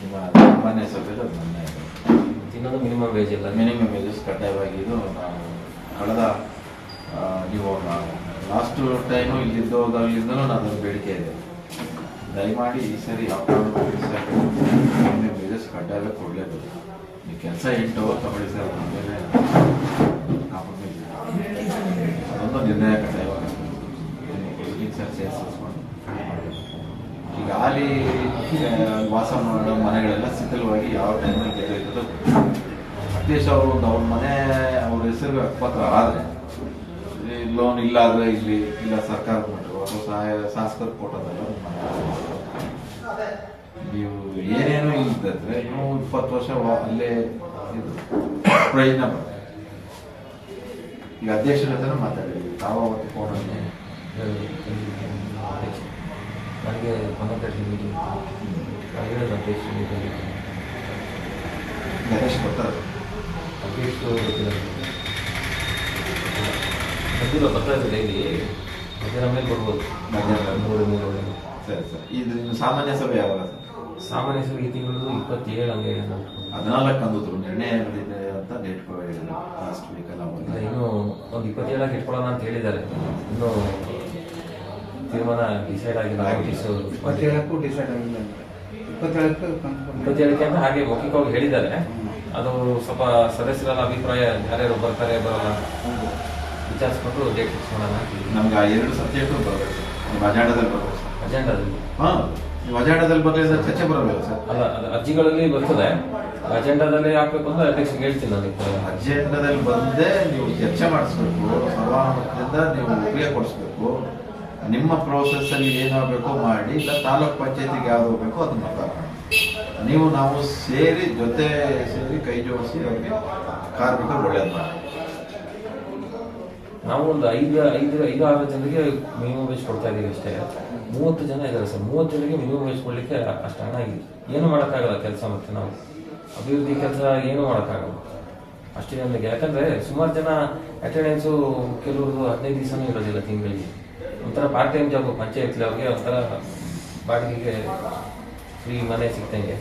ನಿಮ್ಮ ಸಾಮಾನ್ಯ ಅದು ನನ್ನ ತಿನ್ನೋದು ಮಿನಿಮಮ್ ವೇಜ್ ಇಲ್ಲ ಮಿನಿಮಮ್ ವೇಜಸ್ ಕಡ್ಡಾಯವಾಗಿ ಇದು ನಾವು ಕಳೆದ ನೀವು ಲಾಸ್ಟ್ ಟೈಮು ಇಲ್ಲಿದ್ದೋದಾಗಲಿಂದಲೂ ನನ್ನ ಬೇಡಿಕೆ ಇದೆ. ದಯಮಾಡಿ ಈ ಸರಿ ಮಿನಿಮಮ್ ವೇಜಸ್ ಕಡ್ಡಾಯವಾಗಿ ಕೊಡಲೇಬೇಕು. ನೀವು ಕೆಲಸ ಎಂಟು ತಗೊಳ್ಳಿ ಸರ್ ಕಾಂಪ್ರಮೈಸ್ ಅದೊಂದು ನಿರ್ಣಯ ಕಡ್ಡಾಯವಾಗಿ ಸರ್ ಸೇರಿಸ್ಕೊಂಡು ಆ, ವಾಸ ಮಾಡೋ ಮನೆಗಳೆಲ್ಲ ಶಿಥಿಲವಾಗಿ ಯಾವ ಟೈಮಲ್ಲಿ ಗೆಲ್ಲೋದು ಅಟ್ಲೀಸ್ಟ್ ಅವರು ಒಂದು ಅವ್ರ ಮನೆ ಅವ್ರ ಹೆಸರು ಅಕ್ಪತ್ರ ಆದರೆ ಲೋನ್ ಇಲ್ಲ ಆದರೆ ಇಲ್ಲಿ ಇಲ್ಲ ಸರ್ಕಾರ ಕೊಟ್ಟರು ಅವರು ಸಹಾಯ ಶಾಸಕರು ಕೊಟ್ಟದಲ್ಲ ನೀವು ಏನೇನು ಇಲ್ದಿದ್ರೆ ಇನ್ನೂ ಇಪ್ಪತ್ತು ವರ್ಷ ಅಲ್ಲೇ ಇದು ಪ್ರಯೋಜನ ಬರುತ್ತೆ ಈಗ ಅಧ್ಯಕ್ಷರ ಹತ್ರ ಮಾತಾಡಿದ್ವಿ ತಾವು ಅವತ್ತು ನನಗೆ ಕಾಂಟ್ಯಾಕ್ಟ್ ಮೀಟಿಂಗ್ ಹೇಳಿದ ಅಧ್ಯಕ್ಷ ಮೀಟಿಂಗ್ ಗಣೇಶ್ ಬರ್ತಾರೆ ಅಧ್ಯಕ್ಷ ಗೊತ್ತಿಲ್ಲ ಗೊತ್ತಿಲ್ಲ. ಬರ್ತಾ ಇದೆ ಡೈಲಿ ಮಧ್ಯಾಹ್ನ ಮೇಲೆ ಬರ್ಬೋದು. ಮಧ್ಯಾಹ್ನ. ಮೂರು ಮೂರು ಸರಿ ಸರ್. ಇದು ನಿಮ್ಮ ಸಾಮಾನ್ಯ ಸಭೆ ಯಾವಾಗ ಸರ್? ಸಾಮಾನ್ಯ ಸಭೆ ಈ ತಿಂಗಳು ಇಪ್ಪತ್ತೇಳು ಹಂಗೆ. ಹದಿನಾಲ್ಕು ಅಂದ್ರು ನಿರ್ಣಯ ಅಂತ ಡೇಟ್ ಲಾಸ್ಟ್ ವೀಕ್ ಎಲ್ಲ ಇನ್ನು ಒಂದು ಇಪ್ಪತ್ತೇಳಕ್ಕೆ ಇಟ್ಕೊಳ್ಳೋಣ ಅಂತ ಹೇಳಿದ್ದಾರೆ. ಇನ್ನು ತೀರ್ಮಾನ ಡಿಸೈಡ್ ಆಗಿಲ್ಲ ನೋಟಿಸ್ ಇಪ್ಪತ್ತೇಳಕ್ಕೂ ಡಿಸೈಡ್ ಆಗಿಲ್ಲ ಇಪ್ಪತ್ತೇಳಕ್ಕೆ ಕನ್ಫರ್ಮ್ ಇಪ್ಪತ್ತೇಳಕ್ಕೆ ಅಂತ ಹಾಗೆ ಮೌಖಿಕವಾಗಿ ಹೇಳಿದ್ದಾರೆ. ಅದು ಸ್ವಲ್ಪ ಸದಸ್ಯರ ಅಭಿಪ್ರಾಯ ಯಾರ್ಯಾರು ಬರ್ತಾರೆ ಬರಲ್ಲ ವಿಚಾರಿಸ್ಕೊಂಡು ಡೇಟ್ ಫಿಕ್ಸ್ ಮಾಡೋಣ ನಮ್ಗೆ ಆ ಎರಡು ಸಬ್ಜೆಕ್ಟು ಬರಬೇಕು. ನಿಮ್ಮ ಅಜೆಂಡಾದಲ್ಲಿ ಬರಬೇಕು ಸರ್. ಅಜೆಂಡಾದಲ್ಲಿ? ಹಾಂ ನೀವು ಅಜೆಂಡಾದಲ್ಲಿ ಬರಲಿಲ್ಲ ಚರ್ಚೆ ಬರಬೇಕು ಸರ್. ಅಲ್ಲ ಅದು ಅರ್ಜಿಗಳಲ್ಲಿ ಬರ್ತದೆ. ಅಜೆಂಡಾದಲ್ಲಿ ಹಾಕಬೇಕು ಅಂದ್ರೆ ಅಧ್ಯಕ್ಷ ಹೇಳ್ತೀನಿ ನಾನು. ಅಜೆಂಡಾದಲ್ಲಿ ಬಂದೇ ನೀವು ಚರ್ಚೆ ಮಾಡಿಸ್ಬೇಕು. ಸರ್ವಾನುಮತದಿಂದ ನೀವು ಒಪ್ಪಿಗೆ ಕೊಡಿಸ್ಬೇಕು ನಿಮ್ಮ ಪ್ರೋಸೆಸ್ ಅಲ್ಲಿ ಏನಾಗಬೇಕು ಮಾಡಿ, ಇಲ್ಲ ತಾಲೂಕ್ ಪಂಚಾಯತಿಗೆ ಯಾವ್ದು ಹೋಗ್ಬೇಕು ಅದನ್ನ ನೀವು ನಾವು ಸೇರಿ ಜೊತೆ ಸೇರಿ ಕೈ ಜೋಡಿಸಿ ಅವ್ರಿಗೆ ಕಾರ್ಮಿಕರು ಒಳ್ಳೇದು ಮಾಡಿ. ನಾವು ಒಂದು ಐದು ಐದು ಐದು, ಆರು ಜನರಿಗೆ ಮಿನಿಮಮ್ ವೇಜ್ ಕೊಡ್ತಾ ಇದೀವಿ ಅಷ್ಟೇ. ಮೂವತ್ತು ಜನ ಇದ್ದಾರೆ ಸರ್. ಮೂವತ್ತು ಜನರಿಗೆ ಮಿನಿಮಮ್ ವೇಜ್ ಕೊಡ್ಲಿಕ್ಕೆ ಅಷ್ಟು ಹಣ ಏನು ಮಾಡೋಕ್ಕಾಗಲ್ಲ ಕೆಲಸ ಮತ್ತೆ ನಾವು. ಅಭಿವೃದ್ಧಿ ಕೆಲಸ ಏನು ಮಾಡೋಕ್ಕಾಗಲ್ಲ. ಅಷ್ಟೇ ಜನರಿಗೆ ಯಾಕಂದ್ರೆ ಸುಮಾರು ಜನ ಅಟೆಂಡೆನ್ಸು ಕೆಲವರು ಹದಿನೈದು ದಿವಸನೂ ಇರೋದಿಲ್ಲ ತಿಂಗಳಿಗೆ. ಒಂಥರ ಪಾರ್ಟ್ ಟೈಮ್ ಜಾಬ್ ಪಂಚಾಯತ್ಲಿ ಅವ್ರಿಗೆ ಒಂಥರ ಬಾಡಿಗೆಗೆ ಫ್ರೀ ಮನೆ ಸಿಗ್ತಂಗೆ.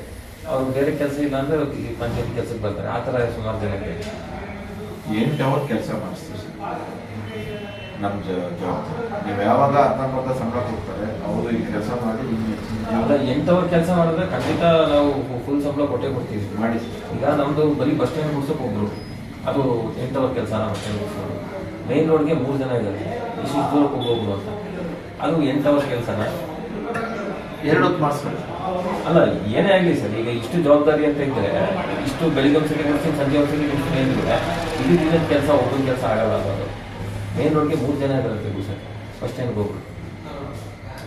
ಅವ್ರು ಬೇರೆ ಕೆಲಸ ಇಲ್ಲ ಅಂದ್ರೆ ಈ ಪಂಚಾಯತ್ ಕೆಲಸಕ್ಕೆ ಬರ್ತಾರೆ. ಆ ಥರ ಸುಮಾರು ಜನಕ್ಕೆ ಎಂಟು ಅವರ್ ಕೆಲಸ ಮಾಡಿಸ್ತೀವಿ ನಮ್ಮ ಜವಾಬ್ದಾರಿ ನೀವು ಯಾವಾಗ ಅರ್ಧಂಬರ್ಧ ಸಂಬಳ ಕೊಡ್ತಾರೆ ಅವರು ಈ ಕೆಲಸ ಮಾಡಿ ಅಲ್ಲ ಎಂಟು ಅವರ್ ಕೆಲಸ ಮಾಡಿದ್ರೆ ಖಂಡಿತ ನಾವು ಫುಲ್ ಸಂಬಳ ಕೊಟ್ಟೆ ಕೊಡ್ತೀವಿ. ಮಾಡಿ ಈಗ ನಮ್ಮದು ಬರೀ ಬಸ್ ಸ್ಟ್ಯಾಂಡ್ ಮುಗಿಸೋಕೆ ಹೋಗ್ರು ಅದು ಎಂಟು ಅವರ್ ಕೆಲಸ ಬಸ್ ಸ್ಟ್ಯಾಂಡ್ ಮುಗಿಸೋದು ಮೇನ್ ರೋಡ್ಗೆ ಮೂರು ಜನ ಇದ್ದಾರೆ. ಇಷ್ಟು ದೂರಕ್ಕೆ ಹೋಗ್ಬೋದು ಅಂತ. ಅದು ಎಂಟು ವರ್ಷ ಕೆಲಸನ ಎರಡು ಹೊತ್ತು ಮಾಡಿಸ್ಬೇಕು ಅಲ್ಲ ಏನೇ ಆಗಲಿ ಸರ್ ಈಗ ಇಷ್ಟು ಜವಾಬ್ದಾರಿ ಅಂತ ಇದ್ದರೆ ಇಷ್ಟು ಬೆಳಿಗ್ಗೆ ಒಂದ್ಸತಿ ಕೊಡ್ತೀನಿ ಸಂಜೆ ಒಂದ್ಸತಿ ಕೊಡ್ತೀನಿ ಏನಿದ್ರೆ ಇಡೀ ದಿನದ ಕೆಲಸ ಒಬ್ಬನ ಕೆಲಸ ಆಗಲ್ಲ ಅನ್ನೋದು ಮೇನ್ ರೋಡ್ಗೆ ಮೂರು ಜನ ಬರುತ್ತೆ ಸರ್ ಫಸ್ಟ್ ಟೈಮ್ಗೆ ಸ್ಟ್ಯಾಂಡ್ಗೆ ಎರಡು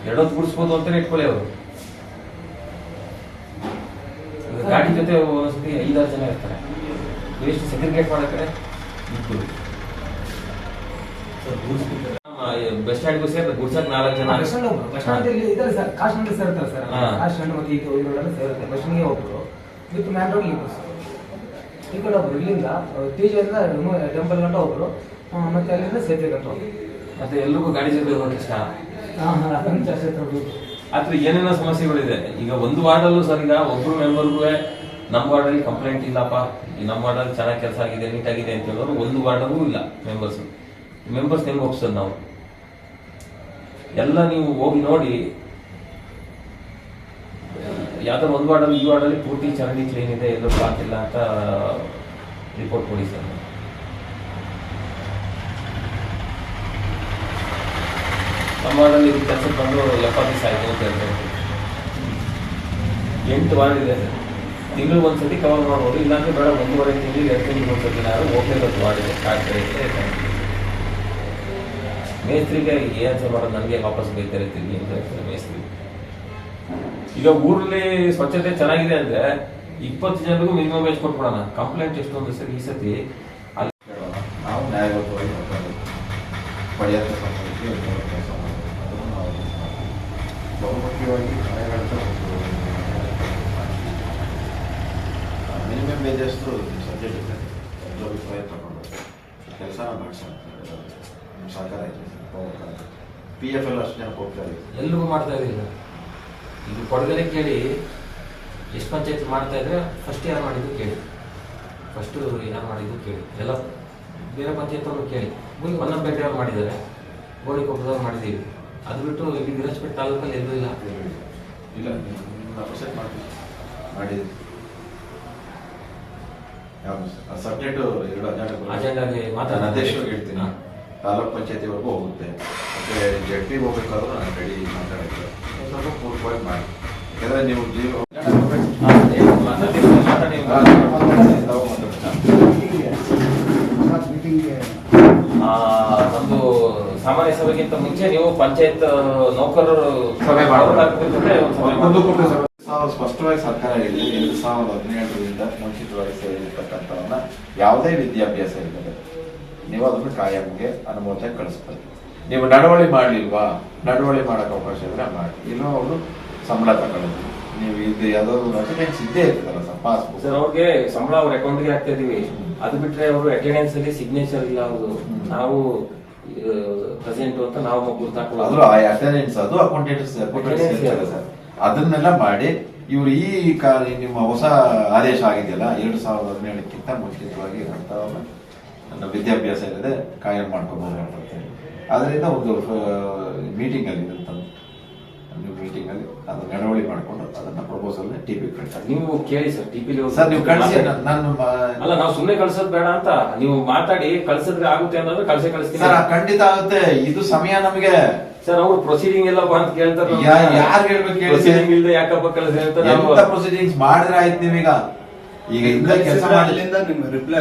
ಎರಡೊತ್ತು ಗುಡಿಸ್ಬೋದು ಅಂತಲೇ ಇಟ್ಕೊಳ್ಳಿ ಅವರು. ಗಾಡಿ ಜೊತೆ ಒಂದ್ಸತಿ ಐದಾರು ಜನ ಇರ್ತಾರೆ. ಎಷ್ಟು ಸೆಗ್ರಿಗೇಟ್ ಕಡೆ ಇಬ್ಬರು ಬಸ್ ಸ್ಟ್ಯಾಂಡ್ಗೂ ಸೇರ್ ಗುಡ್ಸಕ್ ನಾಲ್ಕು ಜನ. ಬಸ್ ಸ್ಟ್ಯಾಂಡ್ ಬಸ್ ಸ್ಟ್ಯಾಂಡ್ ಇಲ್ಲಿ ಇದ್ದಾರೆ ಸರ್. ಕಾಶ್ ಸ್ಟ್ಯಾಂಡ್ ಸೇರ್ತಾರೆ ಸರ್. ಕಾಶ್ ಸ್ಟ್ಯಾಂಡ್ ಮತ್ತೆ ಈಗ ಇದ್ರೊಳಗೆ ಸೇರುತ್ತೆ. ಬಸ್ ಸ್ಟ್ಯಾಂಡ್ಗೆ ಒಬ್ರು ವಿತ್ ಮ್ಯಾನ್ ರೋಡ್ ಇಬ್ಬರು ಸರ್. ಈ ಕಡೆ ಒಬ್ರು ಇಲ್ಲಿಂದ ಟಿಜಿಯಿಂದ ಟೆಂಪಲ್ ಗಂಟ ಒಬ್ರು ಮತ್ತೆ ಅಲ್ಲಿಂದ ಸೇತುವೆ ಗಂಟ ಮತ್ತೆ ಎಲ್ರಿಗೂ ಗಾಡಿ ಜೊತೆ ಹೋಗಕ್ಕೆ ಇಷ್ಟ? ಆದ್ರೆ ಏನೇನೋ ಸಮಸ್ಯೆಗಳಿದೆ. ಈಗ ಒಂದು ವಾರ್ಡಲ್ಲೂ ಸರ್ ಈಗ ಒಬ್ರು ಮೆಂಬರ್ಗೂ ನಮ್ಮ ವಾರ್ಡಲ್ಲಿ ಕಂಪ್ಲೇಂಟ್ ಇಲ್ಲಪ್ಪ. ಈ ನಮ್ಮ ವಾರ್ಡಲ್ಲಿ ಚೆನ್ನಾಗಿ ಕೆಲಸ ಆಗಿದೆ ನೀಟಾಗಿದೆ ಅಂತ ಹೇಳೋರು ಒಂದು ವಾರ್ಡಲ್ಲೂ ಇಲ್ಲ ಮೆಂಬರ್ಸ್ ಮೆಂಬರ್ಸ್ ಹೆಂಗೆ ಒಪ್ಸೋದು ನಾವು ಎಲ್ಲ ನೀವು ಹೋಗಿ ನೋಡಿ, ಯಾವ್ದಾದ್ರು ಒಂದು ವಾರ್ಡಲ್ಲಿ ಈ ವಾರ್ಡಲ್ಲಿ ಪೂರ್ತಿ ಚರಂಡಿ ಕ್ಲೀನ್ ಇದೆ ಎಲ್ಲೂ ಬ್ಲಾಕ್ ಇಲ್ಲ ಅಂತ ರಿಪೋರ್ಟ್ ಕೊಡಿ ಸರ್ ನಮ್ಮ ವಾರ್ಡಲ್ಲಿ ಇದು ಕೆಲಸಕ್ಕೆ ಬಂದು ಎಪ್ಪತ್ತು ದಿವಸ ಆಯಿತು ಅಂತ ಹೇಳ್ತಾರೆ ಎಂಟು ವಾರ್ಡ್ ಇದೆ ತಿಂಗಳು ಒಂದ್ಸತಿ ಕವರ್ ಮಾಡ್ಬೋದು, ಇಲ್ಲಾಂದ್ರೆ ಬೇಡ, ಒಂದೂವರೆ ತಿಂಗಳು ಎರಡು ತಿಂಗಳು ಒಂದ್ಸತಿ ನಾನು ಹೋಗ್ಲೇಬೇಕು ವಾರ್ಡ್ ಇದೆ ಕಾರ್ಡ್ ಮೇಸ್ತ್ರಿಗೆ ಏನ್ ಸಹ ಮಾಡೋದು ನನಗೆ ವಾಪಸ್ ಬೈತಾರೆ ತಿರುಗಿ ಅಂತ ಹೇಳ್ತಾರೆ ಮೇಸ್ತ್ರಿ. ಈಗ ಊರಲ್ಲಿ ಸ್ವಚ್ಛತೆ ಚೆನ್ನಾಗಿದೆ ಅಂದ್ರೆ ಇಪ್ಪತ್ತು ಜನರಿಗೂ ಮಿನಿಮಮ್ ವೇಜ್ ಕೊಟ್ಬಿಡೋಣ. ಕಂಪ್ಲೇಂಟ್ ಎಷ್ಟು ಒಂದು ಸರಿ ಈ ಸತಿ ಅಲ್ಲಿ. ನಾವು ಮಾತಾಡಬೇಕು ಪಡೆಯಂತ ಕೆಲಸ ಒಂದು ಮಿನಿಮಮ್ ಪ್ರಯತ್ನ ಸಹಕಾರ ಇದೆ. ಪಿ ಎಫ್ ಎಲ್ ಅಷ್ಟು ಜನ ಹೋಗ್ತಾ ಇದೆ ಎಲ್ರಿಗೂ ಮಾಡ್ತಾ ಇರಲಿಲ್ಲ ಈಗ ಕೊಡಗನೆ ಕೇಳಿ ಎಷ್ಟು ಪಂಚಾಯತ್ ಮಾಡ್ತಾ ಇದ್ರೆ ಫಸ್ಟ್ ಯಾರು ಮಾಡಿದ್ದು ಕೇಳಿ. ಫಸ್ಟು ಯಾರು ಮಾಡಿದ್ದು ಕೇಳಿ. ಎಲ್ಲ ಬೇರೆ ಪಂಚಾಯತ್ ಅವರು ಕೇಳಿ. ಹೊನ್ನಂಪೇಟೆ ಅವ್ರು ಮಾಡಿದ್ದಾರೆ. ಗೋಳಿಕೊಪ್ಪದವ್ರು ಮಾಡಿದ್ದೀವಿ. ಅದು ಬಿಟ್ಟು ಇಲ್ಲಿ ವಿರಾಜಪೇಟೆ ತಾಲೂಕಲ್ಲಿ ಎಲ್ಲೂ ಇಲ್ಲ. ಇಲ್ಲ ನಿಮ್ಮ ಅಪ್ಸೆಟ್ ಮಾಡಿ ಮಾಡಿದ್ರಿ ಯಾವುದು ಸಬ್ಜೆಕ್ಟ್ ಎರಡು ಅಜೆಂಡಾಗೆ ನಾನು ಮಾತಾಡ ಹೇಳ್ತೀನಿ. ತಾಲೂಕ್ ಪಂಚಾಯತಿವರೆಗೂ ಹೋಗುತ್ತೆ. ಮತ್ತು ಜಡ್ ಪಿ ಹೋಗ್ಬೇಕಾದ್ರೂ ನಾನು ರೆಡಿ ಮಾತಾಡಿದ್ದೆ. ಸ್ವಲ್ಪ ಪೂರ್ವವಾಗಿ ಮಾಡಿ. ಯಾಕಂದರೆ ನೀವು ಜೀವ ನಮ್ಮದು ಸಾಮಾನ್ಯ ಸಭೆಗಿಂತ ಮುಂಚೆ ನೀವು ಪಂಚಾಯತ್ ನೌಕರರು ಸಭೆ ಮಾಡಬೇಕಾಗುತ್ತೆ. ಸ್ಪಷ್ಟವಾಗಿ ಸರ್ಕಾರ ಹೇಳಿದೆ ಎರಡು ಸಾವಿರದ ಹದಿನೇಳರಿಂದ ಮುಂಚಿತವಾಗಿ ಸೇರಿರ್ತಕ್ಕಂಥವನ್ನ ಯಾವುದೇ ವಿದ್ಯಾಭ್ಯಾಸ ಇಲ್ಲದೆ ನೀವು ಅದನ್ನು ಕಾಯಂಗೆ ಅನುಮೋದನೆ ಕಳಿಸ್ತಾರೆ. ನೀವು ನಡವಳಿ ಮಾಡಲಿಲ್ವಾ? ನಡವಳಿ ಮಾಡಕ್ಕೆ ಅವಕಾಶ ಇದ್ರೆ ಮಾಡಿ. ಇಲ್ಲೋ ಅವರು? ಸಂಬಳ ತಗೊಳ್ಳೋದು ನೀವು ಇದು ಯಾವ್ದಾದ್ರು ಅಟೆಂಡೆನ್ಸ್ ಇದ್ದೇ ಇರ್ತದಲ್ಲ ಸರ್ ಪಾಸ್ಬುಕ್ ಸರ್ ಅವ್ರಿಗೆ ಸಂಬಳ ಅವ್ರ ಅಕೌಂಟ್ಗೆ ಹಾಕ್ತಾ ಇದೀವಿ ಅದು ಬಿಟ್ರೆ ಅವರು ಅಟೆಂಡೆನ್ಸ್ ಅಲ್ಲಿ ಸಿಗ್ನೇಚರ್ ಇಲ್ಲ ಅವರು ನಾವು ಪ್ರೆಸೆಂಟ್ ಅಂತ ನಾವು ಗುರುತಾಕೊಳ್ಳೋದು ಆ ಅಟೆಂಡೆನ್ಸ್ ಅದು ಅಕೌಂಟೆಂಟ್ಸ್ Attendance ಸರ್. ಅದನ್ನೆಲ್ಲ ಮಾಡಿ ಇವರು ಈ ಕಾಲ ನಿಮ್ಮ ಹೊಸ ಆದೇಶ ಆಗಿದೆಯಲ್ಲ ಎರಡು ಸಾವಿರದ ಹದಿನೇಳಕ್ಕಿಂತ ಮುಂಚಿತವಾಗಿ ಇರುವಂತವನ್ನ ನನ್ನ ವಿದ್ಯಾಭ್ಯಾಸ ಇಲ್ಲದೆ ಕಾಯಂ ಮಾಡ್ಕೋಬಹುದು ಅಂತ ಹೇಳಿ. ಅದರಿಂದ ಒಂದು ಮೀಟಿಂಗ್ ಅಲ್ಲಿ ಇರುತ್ತಂತೆ ನೀವು ಮೀಟಿಂಗ್ ಅಲ್ಲಿ ಅದು ನಡವಳಿ ಮಾಡ್ಕೊಂಡು ಅದನ್ನ ಪ್ರಪೋಸಲ್ ಟಿ ಪಿ ಕಳ್ಸಿ ನೀವು ಕೇಳಿ ಸರ್ ಟಿ ಪಿ ಸರ್ ನೀವು ಕಳಿಸಿ. ನಾನು ಅಲ್ಲ ನಾವು ಸುಮ್ಮನೆ ಕಳ್ಸೋದು ಬೇಡ ಅಂತ. ನೀವು ಮಾತಾಡಿ ಕಳ್ಸಿದ್ರೆ ಆಗುತ್ತೆ ಅನ್ನೋದು ಕಳ್ಸಿ ಕಳಿಸ್ತೀನಿ. ಸರ್ ಖಂಡಿತ ಆಗುತ್ತೆ. ಇದು ಸಮಯ ನಮಗೆ. ಸರ್ ಅವ್ರು ಪ್ರೊಸೀಡಿಂಗ್ ಎಲ್ಲ ಬಂತ ಕೇಳ್ತಾರೆ ಯಾರು ಯಾರ್ ಹೇಳ್ಬೇಕು ಹೇಳಿ? ಪ್ರೊಸೀಡಿಂಗ್ ಇಲ್ಲದೆ ಯಾಕಪ್ಪ ಕಳಿಸಿ ಅಂತ ಎಂತ ಪ್ರೊಸೀಡಿಂಗ್ಸ್ ಮಾಡಿದ್ರೆ ಆಯ್ತು ನೀವೀಗ? ಈಗ ಇಂದ ಕೆಲಸ ಮಾಡಲಿಂದ ನಿಮ್ಮ ರಿಪ್ಲೈ